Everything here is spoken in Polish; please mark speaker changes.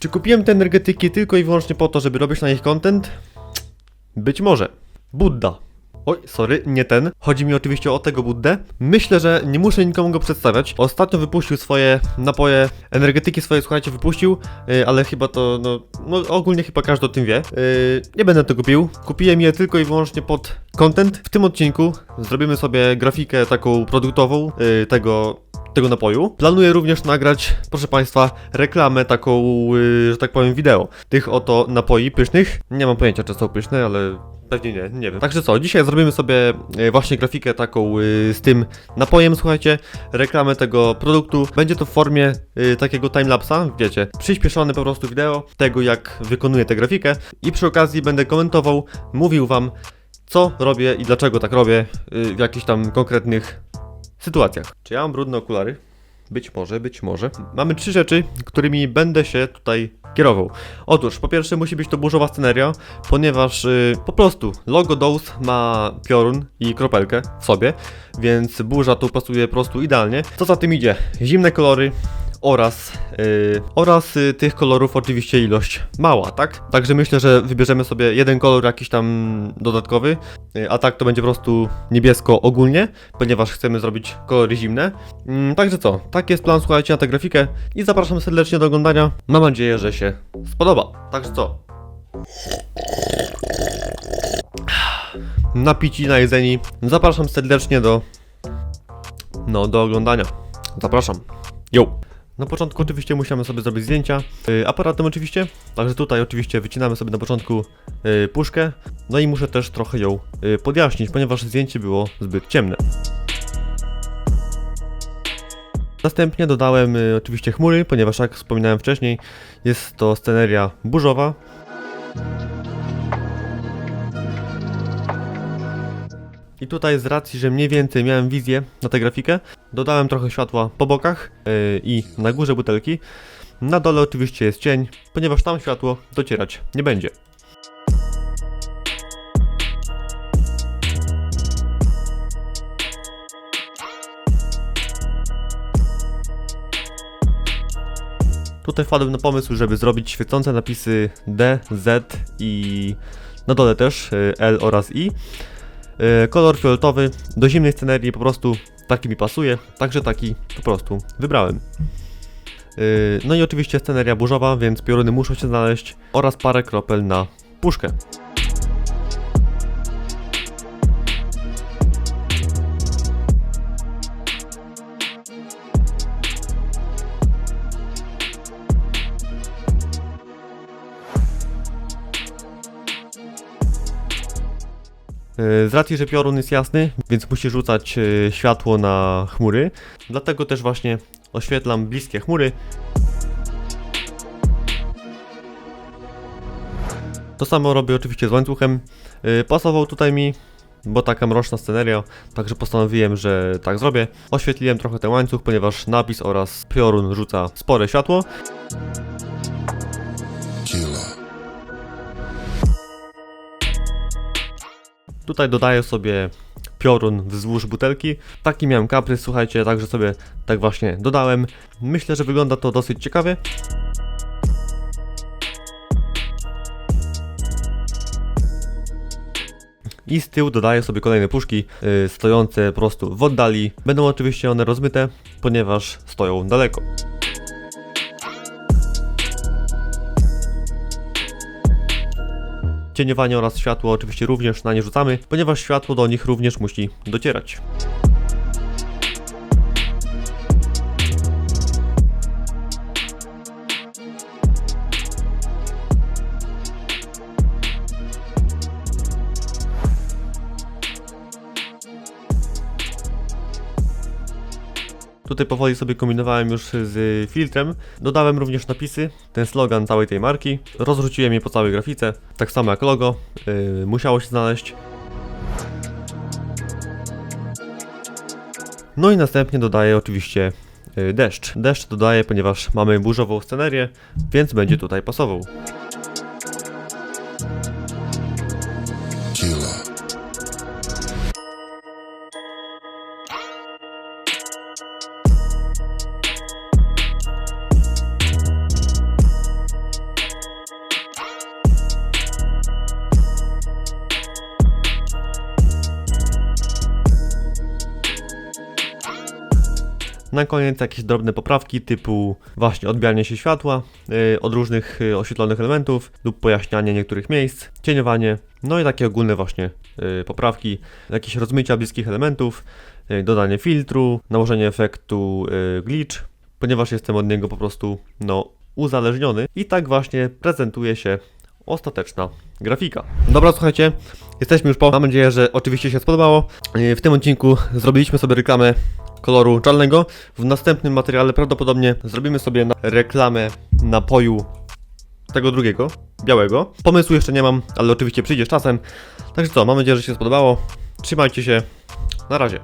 Speaker 1: Czy kupiłem te energetyki tylko i wyłącznie po to, żeby robić na nich content? Być może. Budda. Oj, sorry, nie ten. Chodzi mi oczywiście o tego Buddę. Myślę, że nie muszę nikomu go przedstawiać. Ostatnio wypuścił swoje napoje, energetyki swoje, słuchajcie, wypuścił, yy, ale chyba to, no, no ogólnie chyba każdy o tym wie. Yy, nie będę tego pił. Kupiłem je tylko i wyłącznie pod content. W tym odcinku zrobimy sobie grafikę taką produktową yy, tego tego napoju. Planuję również nagrać, proszę Państwa, reklamę taką, yy, że tak powiem, wideo tych oto napoi pysznych. Nie mam pojęcia, czy są pyszne, ale pewnie nie, nie wiem. Także co, dzisiaj zrobimy sobie yy, właśnie grafikę taką yy, z tym napojem, słuchajcie, reklamę tego produktu. Będzie to w formie yy, takiego timelapsa, wiecie, przyspieszone po prostu wideo tego, jak wykonuję tę grafikę i przy okazji będę komentował, mówił Wam, co robię i dlaczego tak robię w jakichś tam konkretnych sytuacjach. Czy ja mam brudne okulary? Być może, być może. Mamy trzy rzeczy, którymi będę się tutaj kierował. Otóż, po pierwsze musi być to burzowa sceneria, ponieważ y, po prostu logo Dose ma piorun i kropelkę w sobie, więc burza tu pasuje po prostu idealnie. Co za tym idzie? Zimne kolory, oraz, yy, oraz yy, tych kolorów oczywiście ilość mała, tak? Także myślę, że wybierzemy sobie jeden kolor jakiś tam dodatkowy, yy, a tak to będzie po prostu niebiesko ogólnie, ponieważ chcemy zrobić kolory zimne. Mm, także co, tak jest plan, słuchajcie, na tę grafikę i zapraszam serdecznie do oglądania. Mam nadzieję, że się spodoba. Także co? Napici, najedzeni. Zapraszam serdecznie do no, do oglądania. Zapraszam. Yo! Na początku oczywiście musimy sobie zrobić zdjęcia, yy, aparatem oczywiście, także tutaj oczywiście wycinamy sobie na początku yy, puszkę, no i muszę też trochę ją yy, podjaśnić, ponieważ zdjęcie było zbyt ciemne. Następnie dodałem y, oczywiście chmury, ponieważ jak wspominałem wcześniej, jest to sceneria burzowa. I tutaj z racji, że mniej więcej miałem wizję na tę grafikę, dodałem trochę światła po bokach yy, i na górze butelki. Na dole oczywiście jest cień, ponieważ tam światło docierać nie będzie. Tutaj wpadłem na pomysł, żeby zrobić świecące napisy D, Z i na dole też y, L oraz I. Y, Kolor fioletowy do zimnej scenerii po prostu taki mi pasuje, także taki po prostu wybrałem. Y, No i oczywiście sceneria burzowa, więc pioruny muszą się znaleźć oraz parę kropel na puszkę. Z racji, że piorun jest jasny, więc musi rzucać y, światło na chmury, dlatego też właśnie oświetlam bliskie chmury. To samo robię oczywiście z łańcuchem. Y, Pasował tutaj mi, bo taka mroczna sceneria, także postanowiłem, że tak zrobię. Oświetliłem trochę ten łańcuch, ponieważ napis oraz piorun rzuca spore światło. Tutaj dodaję sobie piorun wzdłuż butelki. Taki miałem kaprys, słuchajcie, także sobie tak właśnie dodałem. Myślę, że wygląda to dosyć ciekawie. I z tyłu dodaję sobie kolejne puszki y, stojące po prostu w oddali. Będą oczywiście one rozmyte, ponieważ stoją daleko. Cieniowanie oraz światło oczywiście również na nie rzucamy, ponieważ światło do nich również musi docierać. Tutaj powoli sobie kombinowałem już z filtrem. Dodałem również napisy, ten slogan całej tej marki. Rozrzuciłem je po całej grafice, tak samo jak logo. Yy, musiało się znaleźć. No i następnie dodaję oczywiście yy, deszcz. Deszcz dodaję, ponieważ mamy burzową scenerię, więc będzie tutaj pasował. Na koniec jakieś drobne poprawki typu właśnie odbijanie się światła yy, od różnych yy, oświetlonych elementów lub pojaśnianie niektórych miejsc, cieniowanie, no i takie ogólne właśnie yy, poprawki, jakieś rozmycia bliskich elementów, dodanie filtru, nałożenie efektu glitch, ponieważ jestem od niego po prostu no uzależniony i tak właśnie prezentuje się ostateczna grafika. Dobra, słuchajcie, jesteśmy już po. Mam nadzieję, że oczywiście się spodobało. W tym odcinku zrobiliśmy sobie reklamę koloru czarnego. W następnym materiale prawdopodobnie zrobimy sobie na reklamę napoju tego drugiego, białego. Pomysłu jeszcze nie mam, ale oczywiście przyjdzie z czasem. Także co, mam nadzieję, że się spodobało. Trzymajcie się. Na razie.